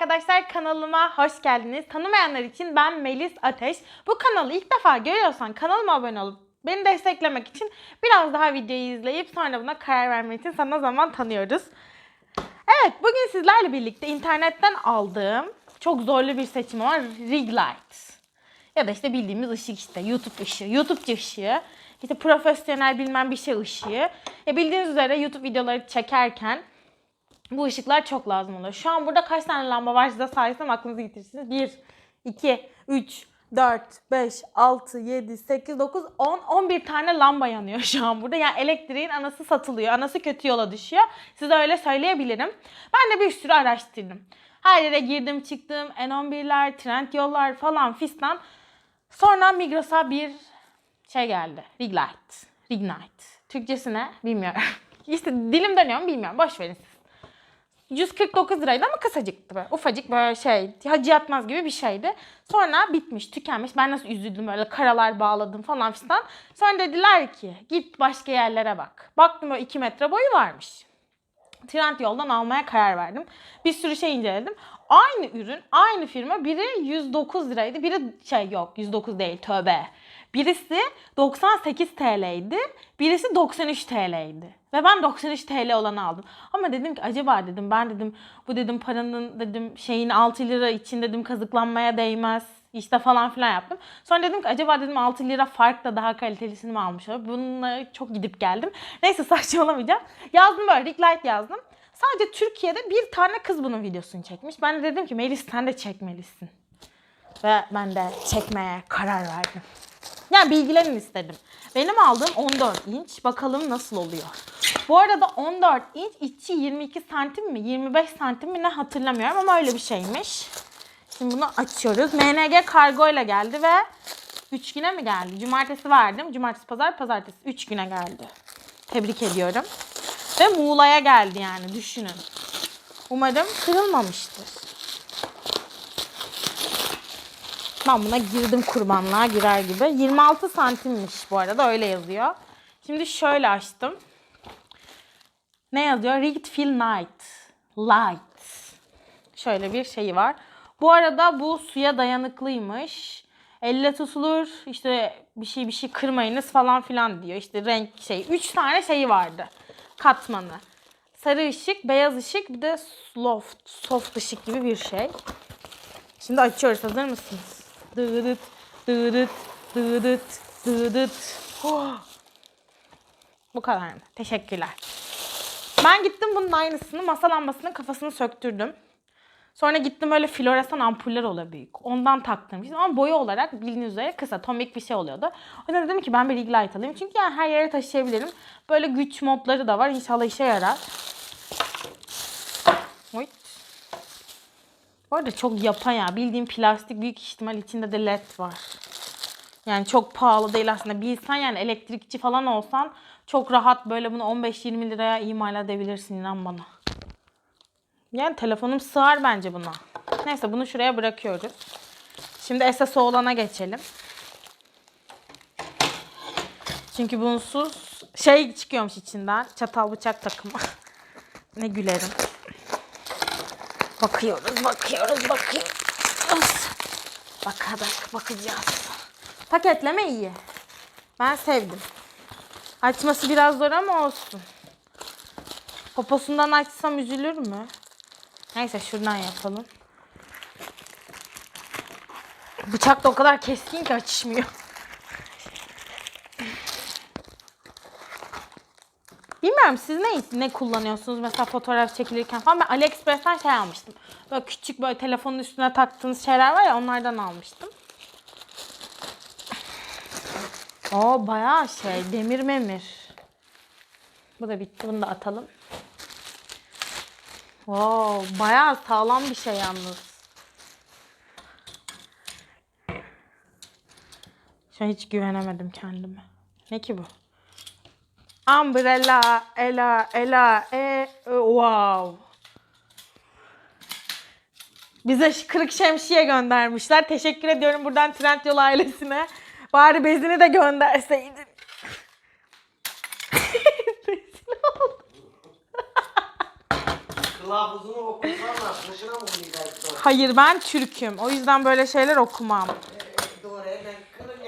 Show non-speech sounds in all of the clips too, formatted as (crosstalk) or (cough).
arkadaşlar kanalıma hoş geldiniz. Tanımayanlar için ben Melis Ateş. Bu kanalı ilk defa görüyorsan kanalıma abone olup beni desteklemek için biraz daha videoyu izleyip sonra buna karar vermek için sana zaman tanıyoruz. Evet bugün sizlerle birlikte internetten aldığım çok zorlu bir seçim var. Ring light. Ya da işte bildiğimiz ışık işte YouTube ışığı, YouTube ışığı. İşte profesyonel bilmem bir şey ışığı. Ya bildiğiniz üzere YouTube videoları çekerken bu ışıklar çok lazım oluyor. Şu an burada kaç tane lamba var size saysam aklınıza getirirsiniz. 1, 2, 3, 4, 5, 6, 7, 8, 9, 10, 11 tane lamba yanıyor şu an burada. Yani elektriğin anası satılıyor. Anası kötü yola düşüyor. Size öyle söyleyebilirim. Ben de bir sürü araştırdım. Her yere girdim çıktım. N11'ler, trend yollar falan fistan. Sonra Migros'a bir şey geldi. Ring light. Ring light. Türkçesi ne? Bilmiyorum. (laughs) işte dilim dönüyor mu bilmiyorum. Boş verin siz. 149 liraydı ama kısacıktı böyle. Ufacık böyle şey hacı yatmaz gibi bir şeydi. Sonra bitmiş, tükenmiş. Ben nasıl üzüldüm böyle karalar bağladım falan filan. Sonra dediler ki git başka yerlere bak. Baktım böyle 2 metre boyu varmış. Trend yoldan almaya karar verdim. Bir sürü şey inceledim. Aynı ürün, aynı firma biri 109 liraydı. Biri şey yok 109 değil tövbe. Birisi 98 TL'ydi. Birisi 93 TL'ydi. Ve ben 93 TL olanı aldım. Ama dedim ki acaba dedim ben dedim bu dedim paranın dedim şeyin 6 lira için dedim kazıklanmaya değmez. İşte falan filan yaptım. Sonra dedim ki acaba dedim 6 lira farkla daha kalitelisini mi almış olur? Bununla çok gidip geldim. Neyse (laughs) saçmalamayacağım. Yazdım böyle Rick Light yazdım. Sadece Türkiye'de bir tane kız bunun videosunu çekmiş. Ben de dedim ki Melis sen de çekmelisin. Ve ben de çekmeye karar verdim. Yani bilgilerini istedim. Benim aldığım 14 inç. Bakalım nasıl oluyor. Bu arada 14 inç içi 22 santim mi 25 santim mi ne hatırlamıyorum ama öyle bir şeymiş. Şimdi bunu açıyoruz. MNG kargo ile geldi ve 3 güne mi geldi? Cumartesi verdim. Cumartesi, pazar, pazartesi. 3 güne geldi. Tebrik ediyorum. Ve Muğla'ya geldi yani düşünün. Umarım kırılmamıştır. Ben buna girdim kurbanlığa girer gibi. 26 santimmiş bu arada öyle yazıyor. Şimdi şöyle açtım. Ne yazıyor? Rigged Feel Night. Light. Şöyle bir şeyi var. Bu arada bu suya dayanıklıymış. Elle tutulur. İşte bir şey bir şey kırmayınız falan filan diyor. İşte renk şey. Üç tane şeyi vardı. Katmanı. Sarı ışık, beyaz ışık bir de soft, soft ışık gibi bir şey. Şimdi açıyoruz. Hazır mısınız? Dıdıt, dıdıt, dıdıt, dıdıt. Oh. Bu kadar? Teşekkürler. Ben gittim bunun aynısını masa lambasının kafasını söktürdüm. Sonra gittim öyle floresan ampuller oluyor büyük. Ondan taktım. Ama boyu olarak bildiğiniz üzere kısa, tomik bir şey oluyordu. O yüzden dedim ki ben bir ring light alayım. Çünkü yani her yere taşıyabilirim. Böyle güç modları da var. İnşallah işe yarar. Oy. Bu arada çok yapan ya. Bildiğim plastik büyük ihtimal içinde de led var. Yani çok pahalı değil aslında. Bilsen yani elektrikçi falan olsan çok rahat böyle bunu 15-20 liraya imal edebilirsin inan bana. Yani telefonum sığar bence buna. Neyse bunu şuraya bırakıyoruz. Şimdi esas olana geçelim. Çünkü bunsuz şey çıkıyormuş içinden. Çatal bıçak takımı. (laughs) ne gülerim. Bakıyoruz, bakıyoruz, bakıyoruz. Bakarak bakacağız. Paketleme iyi. Ben sevdim. Açması biraz zor ama olsun. Poposundan açsam üzülür mü? Neyse şuradan yapalım. Bıçak da o kadar keskin ki açışmıyor. Bilmiyorum siz ne, ne kullanıyorsunuz mesela fotoğraf çekilirken falan. Ben AliExpress'ten şey almıştım. Böyle küçük böyle telefonun üstüne taktığınız şeyler var ya onlardan almıştım. Oo bayağı şey demir memir. Bu da bitti bunu da atalım. Wow, bayağı sağlam bir şey yalnız. Şu hiç güvenemedim kendime. Ne ki bu? Umbrella, ela, ela, e, e, wow. Bize kırık şemsiye göndermişler. Teşekkür ediyorum buradan Trendyol ailesine. Bari bezini de gönderseydin. (laughs) Rezil oldum. Kılavuzunu okusana, boşuna mı uğraştın? Hayır ben Türk'üm. O yüzden böyle şeyler okumam. Doğru kırın.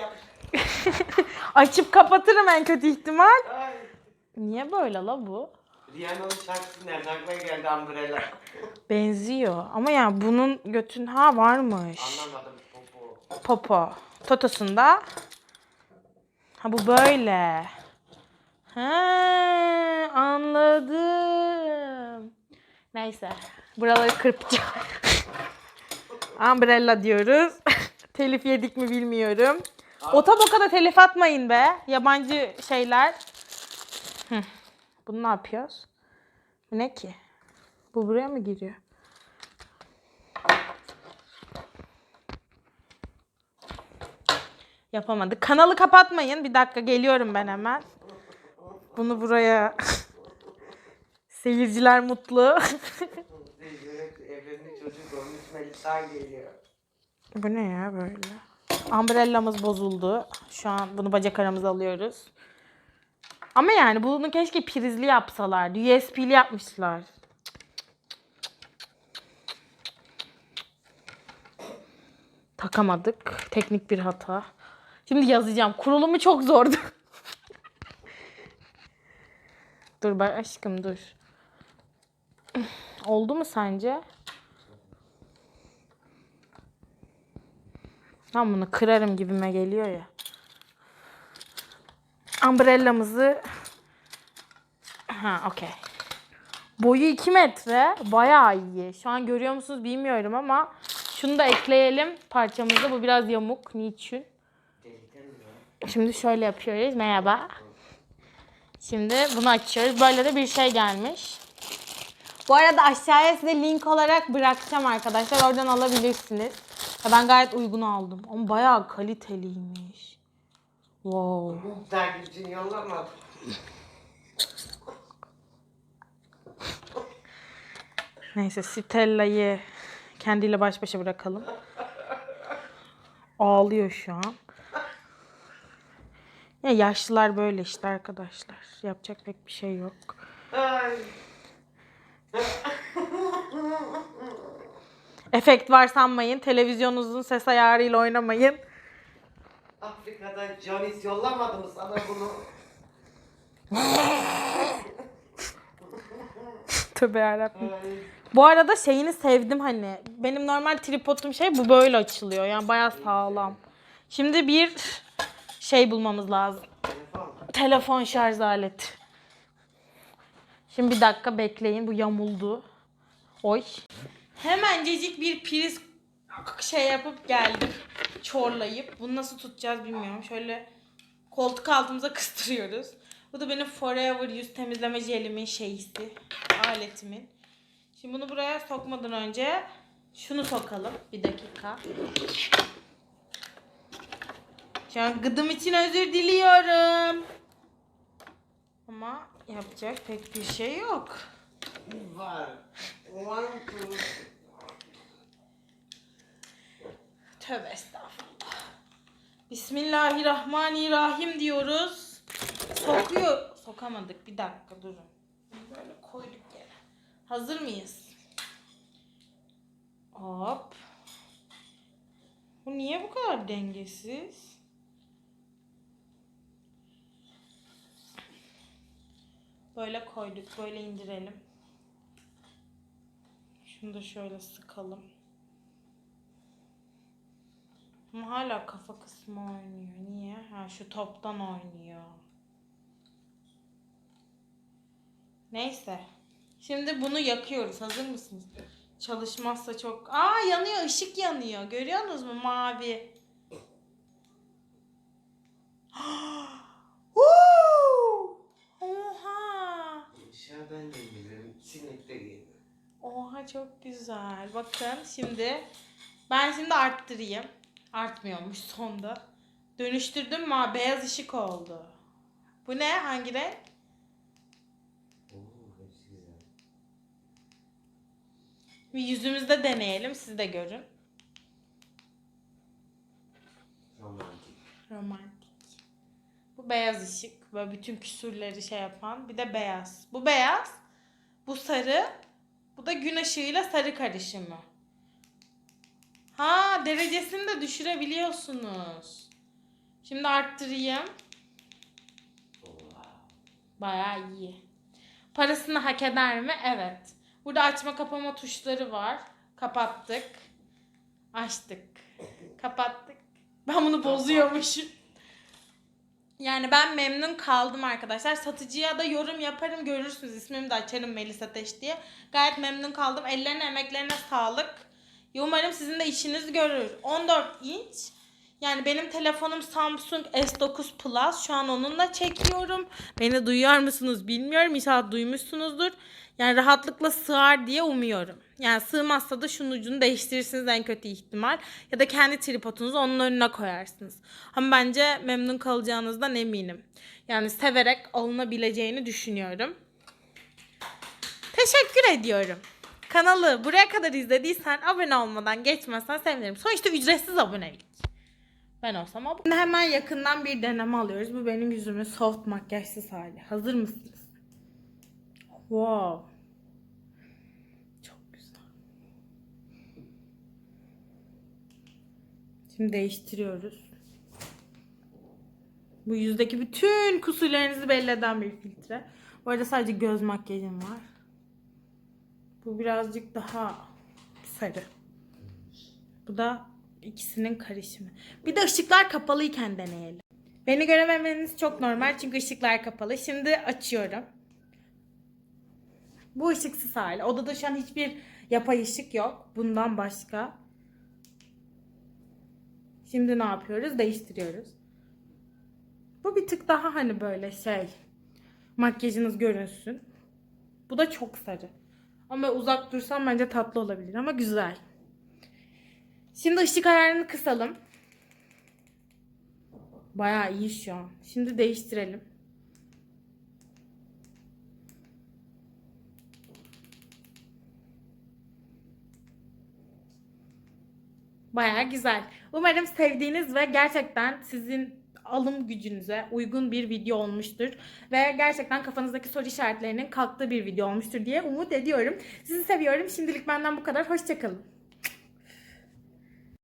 (laughs) Açıp kapatırım en kötü ihtimal. Ay. Niye böyle la bu? Rihanna'nın şarkısı nereden aklına geldi Umbrella? (laughs) Benziyor. Ama yani bunun götün ha varmış. Anlamadım popo. Popo. Totosunda. Ha bu böyle. Ha anladım. Neyse. Buraları kırpacağım. (laughs) Umbrella diyoruz. (laughs) telif yedik mi bilmiyorum. Otoboka da telif atmayın be. Yabancı şeyler. Hı. Bunu ne yapıyoruz? Bu ne ki? Bu buraya mı giriyor? Yapamadık. Kanalı kapatmayın. Bir dakika geliyorum ben hemen. Bunu buraya (laughs) seyirciler mutlu. (laughs) Bu ne ya böyle? Umbrellamız bozuldu. Şu an bunu bacak aramıza alıyoruz. Ama yani bunu keşke prizli yapsalardı. USB'li yapmışlar. Takamadık. Teknik bir hata. Şimdi yazacağım. Kurulumu çok zordu. dur bak aşkım dur. Oldu mu sence? Ben bunu kırarım gibime geliyor ya. Umbrellamızı Ha okey. Boyu 2 metre. Bayağı iyi. Şu an görüyor musunuz bilmiyorum ama şunu da ekleyelim parçamıza. Bu biraz yamuk. Niçin? Şimdi şöyle yapıyoruz. Merhaba. Şimdi bunu açıyoruz. Böyle de bir şey gelmiş. Bu arada aşağıya size link olarak bırakacağım arkadaşlar. Oradan alabilirsiniz. Ya ben gayet uygun aldım. Ama bayağı kaliteliymiş. Wow. Bu takipçini yollamadı. Neyse Stella'yı kendiyle baş başa bırakalım. Ağlıyor şu an. Ya yaşlılar böyle işte arkadaşlar. Yapacak pek bir şey yok. Ay. Efekt var sanmayın. Televizyonunuzun ses ayarıyla oynamayın. Afrika'dan Jonis yollamadı mı sana bunu? (laughs) Tövbe yarabbim. Ay. Bu arada şeyini sevdim hani. Benim normal tripodum şey bu böyle açılıyor. Yani bayağı sağlam. Şimdi bir şey bulmamız lazım. Telefon. Şarj aleti. Şimdi bir dakika bekleyin. Bu yamuldu. Oy. Hemencecik bir priz şey yapıp geldim. Çorlayıp. Bunu nasıl tutacağız bilmiyorum. Şöyle koltuk altımıza (laughs) kıstırıyoruz. Bu da benim Forever yüz temizleme jelimin şeysi. Aletimin. Şimdi bunu buraya sokmadan önce şunu sokalım. Bir dakika. Şu an gıdım için özür diliyorum. Ama yapacak pek bir şey yok. Var. One, two. Tövbe estağfurullah. Bismillahirrahmanirrahim diyoruz. Sokuyor. Sokamadık. Bir dakika durun. Böyle koyduk yere. Hazır mıyız? Hop. Bu niye bu kadar dengesiz? Böyle koyduk. Böyle indirelim. Şunu da şöyle sıkalım. Ama hala kafa kısmı oynuyor. Niye? Ha şu toptan oynuyor. Neyse. Şimdi bunu yakıyoruz. Hazır mısınız? Çalışmazsa çok... Aa yanıyor. ışık yanıyor. Görüyorsunuz mu? Mavi. (gasps) Çok güzel. Bakın şimdi ben şimdi arttırayım. Artmıyormuş sonda. Dönüştürdüm ha, Beyaz ışık oldu. Bu ne? Hangi renk? Oo, hepsi güzel. Bir yüzümüzde deneyelim. Siz de görün. Romantik. Romantik. Bu beyaz ışık. Böyle bütün küsürleri şey yapan. Bir de beyaz. Bu beyaz. Bu sarı. Bu da gün ışığıyla sarı karışımı. Ha derecesini de düşürebiliyorsunuz. Şimdi arttırayım. Bayağı iyi. Parasını hak eder mi? Evet. Burada açma kapama tuşları var. Kapattık. Açtık. Kapattık. Ben bunu bozuyormuşum. Yani ben memnun kaldım arkadaşlar. Satıcıya da yorum yaparım görürsünüz. İsmimi de açarım Melis Ateş diye. Gayet memnun kaldım. Ellerine emeklerine sağlık. Umarım sizin de işiniz görür. 14 inç. Yani benim telefonum Samsung S9 Plus. Şu an onunla çekiyorum. Beni duyuyor musunuz bilmiyorum. İnşallah duymuşsunuzdur. Yani rahatlıkla sığar diye umuyorum. Yani sığmazsa da şunun ucunu değiştirirsiniz en kötü ihtimal. Ya da kendi tripodunuzu onun önüne koyarsınız. Ama bence memnun kalacağınızdan eminim. Yani severek alınabileceğini düşünüyorum. Teşekkür ediyorum. Kanalı buraya kadar izlediysen abone olmadan geçmezsen sevinirim. Sonuçta ücretsiz abonelik. Ben olsam abone. Hemen yakından bir deneme alıyoruz. Bu benim yüzümün soft makyajsız hali. Hazır mısınız? Wow. Çok güzel. Şimdi değiştiriyoruz. Bu yüzdeki bütün kusurlarınızı belli eden bir filtre. Bu arada sadece göz makyajım var. Bu birazcık daha sarı. Bu da ikisinin karışımı. Bir de ışıklar kapalıyken deneyelim. Beni görememeniz çok normal çünkü ışıklar kapalı. Şimdi açıyorum. Bu ışıksız hali. Odada şu an hiçbir yapay ışık yok. Bundan başka. Şimdi ne yapıyoruz? Değiştiriyoruz. Bu bir tık daha hani böyle şey. Makyajınız görünsün. Bu da çok sarı. Ama uzak dursam bence tatlı olabilir ama güzel. Şimdi ışık ayarını kısalım. Bayağı iyi şu an. Şimdi değiştirelim. Bayağı güzel. Umarım sevdiğiniz ve gerçekten sizin alım gücünüze uygun bir video olmuştur. Ve gerçekten kafanızdaki soru işaretlerinin kalktığı bir video olmuştur diye umut ediyorum. Sizi seviyorum. Şimdilik benden bu kadar. Hoşçakalın.